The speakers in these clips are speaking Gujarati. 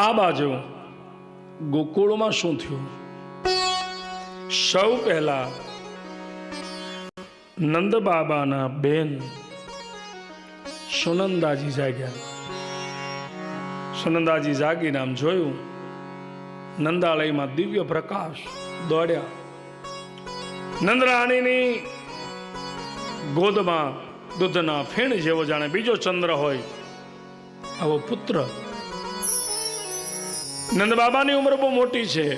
આ બાજુ ગોકુળમાં શું થયું? સૌ પહેલા નંદ બાબાના બેન સુનંદાજી જાગ્યા. સુનંદાજી જાગીને આમ જોયું, નંદાલયમાં દિવ્ય પ્રકાશ દોડ્યા. નંદરાણીની ગોદમાં દૂધના ફેણ જેવો જાણે બીજો ચંદ્ર હોય, આવો પુત્ર નંદ બાબાની ઉંમર બહુ મોટી છે.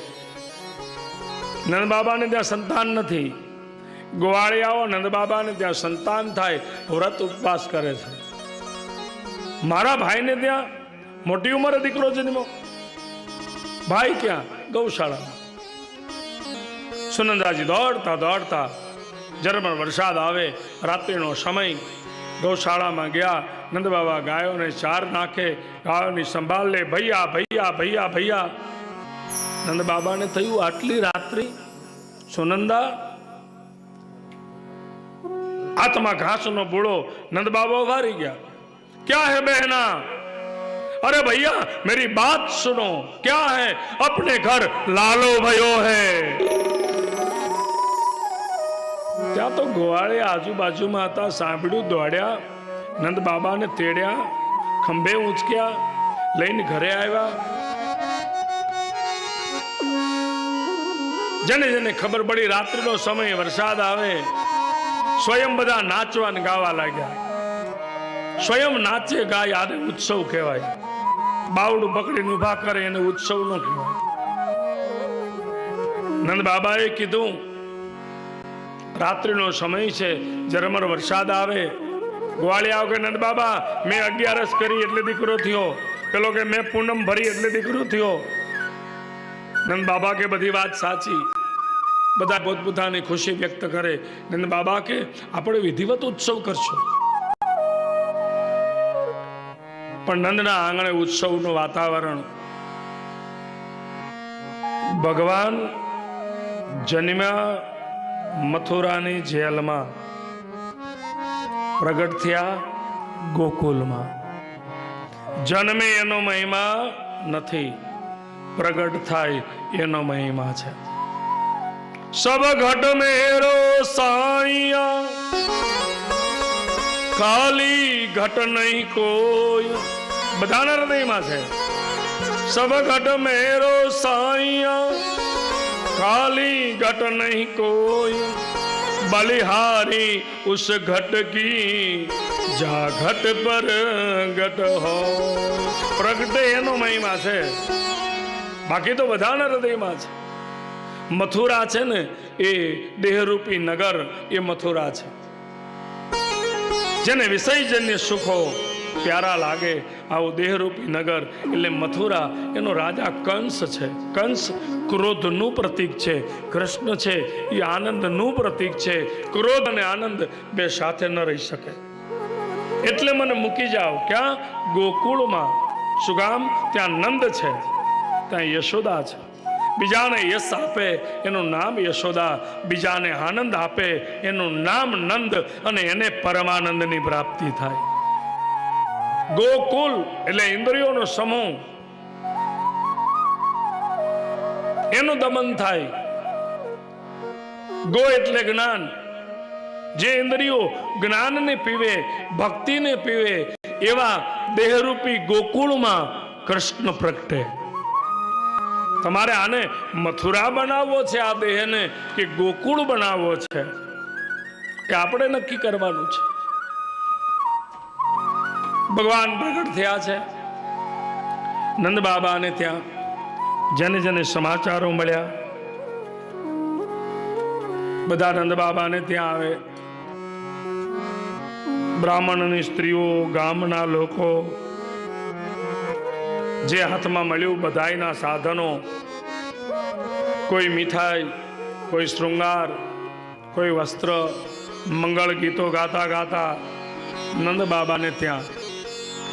નંદ બાબાને ત્યાં સંતાન નથી. ગોવાળિયાઓ નંદ બાબાને ત્યાં સંતાન થાય, વ્રત ઉપવાસ કરે છે. મારા ભાઈને ત્યાં મોટી ઉંમરે દીકરો જન્મો ભાઈ ક્યાં? ગૌશાળામાં. સુનંદાજી દોડતા દોડતા ઝરમર વરસાદ આવે, રાત્રિનો સમય, ગૌશાળામાં ગયા નંદ બાબા ગાયોને ચાર નાખે ગાયોની સંભાળ લે ભૈયા ભૈયા ભૈયા ભૈયા નંદ બાબાને થયું આટલી રાત્રિ સુનંદા હાથમાં ઘાસનો બુડો નંદ બાબા વારી ગયા क्या है बहना अरे भैया मेरी बात सुनो क्या है अपने घर लालो भयो है ત્યાં તો ગોવાળે આજુબાજુમાં હતા સાંભળ્યું દોડ્યા નંદ બાબાને તેડ્યા, ખંભે ઊંચક્યા, લઈને ઘરે આવ્યા. જેને જેને ખબર પડી રાત્રિનો સમય, વરસાદ આવે, સ્વયં બધા નાચવા ને ગાવા લાગ્યા. સ્વયં નાચે, ગાય આને ઉત્સવ કહેવાય. બાવડું પકડીને ઊભા કરે, એને ઉત્સવ નો કહેવાય. નંદ બાબાએ કીધું, રાત્રિનો સમય છે ઝરમર વરસાદ આવે ગોવાળિયા કે નંદ બાબા, મેં અગિયારસ કરી એટલે દીકરો થયો. પેલો કે મેં પૂનમ ભરી એટલે દીકરો થયો. નંદ બાબા કે બધી વાત સાચી. બધા પોતપોતાની ખુશી વ્યક્ત કરે. નંદ બાબા કે, આપણે વિધિવત ઉત્સવ કરશું. પણ નંદના આંગણે ઉત્સવનું વાતાવરણ. ભગવાન જન્મ્યા મથુરાની જેલમાં. પ્રગટ થયા ગોકુલમાં. જન્મે એનો મહિમા નથી, પ્રગટ થાય એનો મહિમા છે. સબ ઘટ મેરો સાયા, કાલી ઘટ નહીં કોઈ. બધાના હૃદયમાં છે. સબ ઘટ મેરો સાયા, કાલી ઘટ નહીં કોઈ. बलिहारी उस घट की જા ઘટ પર ઘટ હો પ્રગટે એનો મહિમા છે બાકી તો બધાના હૃદયમાં છે મથુરા છે ને એ દેહરૂપી નગર એ મથુરા છે જેને વિષયજન્ય સુખો પ્યારા લાગે. આવો દેહરૂપી નગર એટલે મથુરા. એનો રાજા કંસ છે. કંસ ક્રોધનું પ્રતીક છે. કૃષ્ણ છે એ આનંદનું પ્રતીક છે. ક્રોધ અને આનંદ બે સાથે ન રહી શકે. એટલે મને મૂકી જાઓ. ક્યાં? ગોકુળમાં. સુગામ ત્યાં નંદ છે. ત્યાં યશોદા છે. બીજાને યશ આપે, એનું નામ યશોદા. બીજાને આનંદ આપે, એનું નામ નંદ અને એને પરમાનંદની પ્રાપ્તિ થાય. ગોકુલ એટલે ઇન્દ્રિયોનો સમૂહ. એનું દમન થાય. ગો એટલે જ્ઞાન. જે ઇન્દ્રિયો જ્ઞાનને પીવે, ભક્તિને પીવે, એવા દેહરૂપી ગોકુળમાં કૃષ્ણ પ્રગટે. તમારે આને મથુરા બનાવવો છે આ દેહને કે ગોકુળ બનાવવો છે? કે આપણે નક્કી કરવાનું છે? ભગવાન પ્રગટ થયા છે. નંદ બાબાને ત્યાં જેને જેને સમાચારો મળ્યા. બધા નંદ બાબાને ત્યાં આવે. બ્રાહ્મણની સ્ત્રીઓ, ગામના લોકો, જે હાથમાં મળ્યું બધાયના સાધનો, કોઈ મીઠાઈ, કોઈ શૃંગાર, કોઈ વસ્ત્ર, મંગળ ગીતો ગાતા ગાતા નંદ બાબાને ત્યાં